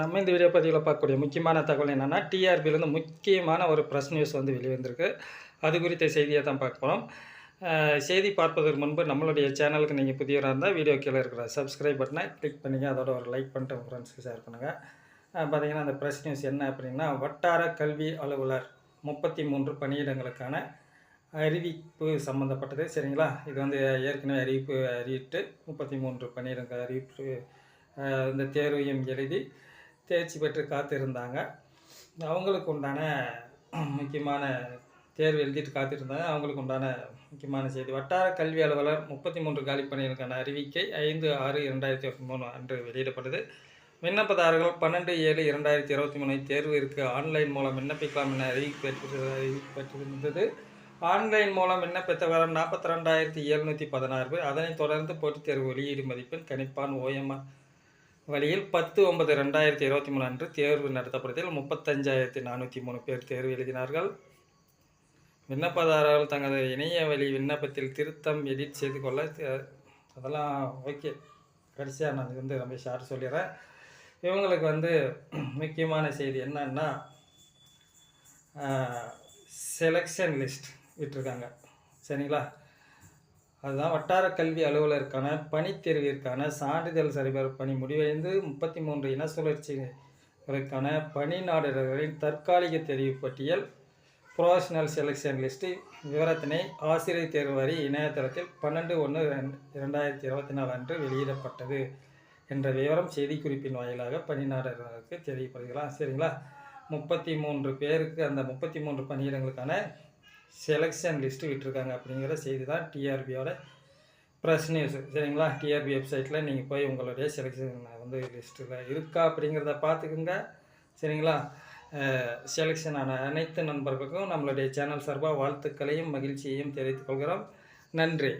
நம்ம இந்த வீடியோ பதிவில் பார்க்கக்கூடிய முக்கியமான தகவல் என்னென்னா டிஆர்பியிலேருந்து முக்கியமான ஒரு ப்ரெஸ் நியூஸ் வந்து வெளிவந்திருக்கு. அது குறித்த செய்தியை தான் பார்க்க போகிறோம் செய்தி பார்ப்பதற்கு முன்பு நம்மளுடைய சேனலுக்கு நீங்கள் புதியவராக இருந்தால் வீடியோ கீழே இருக்கிற சப்ஸ்கிரைப் பட்டனை கிளிக் பண்ணிங்க. அதோட ஒரு லைக் பண்ணிட்டு உங்கள் ஃப்ரெண்ட்ஸ்க்கு ஷேர் பண்ணுங்கள் பார்த்தீங்கன்னா அந்த ப்ரெஸ் நியூஸ் என்ன அப்படின்னா வட்டார கல்வி அலுவலர் முப்பத்தி மூன்று பணியிடங்களுக்கான அறிவிப்பு சம்மந்தப்பட்டது சரிங்களா? இது வந்து ஏற்கனவே அறிவிப்பு அறிவிட்டு முப்பத்தி மூன்று பணியிடங்கள் அறிவிப்பு இந்த தேர்வையும் எழுதி தேர்ச்சி பெற்று காத்திருந்தாங்க. அவங்களுக்கு உண்டான முக்கியமான தேர்வு எழுதிட்டு காத்திருந்தாங்க. அவங்களுக்கு உண்டான முக்கியமான செய்தி. வட்டார கல்வி அலுவலர் முப்பத்தி மூன்று காலி பணிகளுக்கான அறிவிக்கை ஐந்து ஆறு இரண்டாயிரத்தி இருபத்தி மூணு அன்று வெளியிடப்பட்டது. விண்ணப்பதாரர்கள் பன்னெண்டு ஏழு இரண்டாயிரத்தி இருபத்தி மூணு தேர்விற்கு ஆன்லைன் மூலம் விண்ணப்பிக்கலாம் என அறிவிக்கப்பட்டிருந்தது. ஆன்லைன் மூலம் விண்ணப்பித்தவரம் நாற்பத்தி ரெண்டாயிரத்தி எழுநூற்றி பதினாறு பேர். அதனைத் தொடர்ந்து போட்டித் தேர்வு வெளியீடு மதிப்பெண் கணிப்பான் ஓஎம்ஆர் வழியில் பத்து ஒன்பது ரெண்டாயிரத்தி இருபத்தி மூணு அன்று தேர்வு நடத்தப்பட்டதில் முப்பத்தஞ்சாயிரத்தி நானூற்றி மூணு பேர் தேர்வு எழுதினார்கள். விண்ணப்பதாரர்கள் தங்களது இணைய வழி விண்ணப்பத்தில் திருத்தம் எடிட் செய்து கொள்ள அதெல்லாம் ஓகே கடைசியாக நான் வந்து ரொம்ப ஷார்ட் சொல்லிடுறேன். இவங்களுக்கு வந்து முக்கியமான செய்தி என்னன்னா செலெக்ஷன் லிஸ்ட் விட்டிருக்காங்க. சரிங்களா? அதுதான் வட்டார கல்வி அலுவலருக்கான பணித்தேர்விற்கான சான்றிதழ் சரிபார்ப்பு பணி முடிவடைந்து முப்பத்தி மூன்று இன சுழற்சிகளுக்கான பணி நாடுகளின் தற்காலிக தெரிவு பட்டியல் ப்ரொஃபஷனல் செலெக்ஷன் லிஸ்ட் விவரத்தினை ஆசிரியர் தேர்வு வரி இணையதளத்தில் பன்னெண்டு ஒன்று இரண்டாயிரத்தி இருபத்தி நாலு அன்று வெளியிடப்பட்டது என்ற விவரம் செய்திக்குறிப்பின் வாயிலாக பணியாளர்களுக்கு தெரியப்படுகிறான் சரிங்களா? முப்பத்தி மூன்று பேருக்கு அந்த முப்பத்தி மூன்று பணியிடங்களுக்கான செலெக்ஷன் லிஸ்ட்டு விட்டிருக்காங்க அப்படிங்கிற செய்தி தான் டிஆர்பியோட ப்ரெஸ் நியூஸ் சரிங்களா? டிஆர்பி வெப்சைட்டில் நீங்கள் போய் உங்களுடைய செலெக்ஷன் வந்து லிஸ்ட்டில் இருக்கா அப்படிங்கிறத பார்த்துக்குங்க. சரிங்களா? செலெக்ஷன் ஆன அனைத்து நண்பர்களுக்கும் நம்மளுடைய சேனல் சார்பாக வாழ்த்துக்களையும் மகிழ்ச்சியையும் தெரிவித்துக் கொள்கிறோம். நன்றி.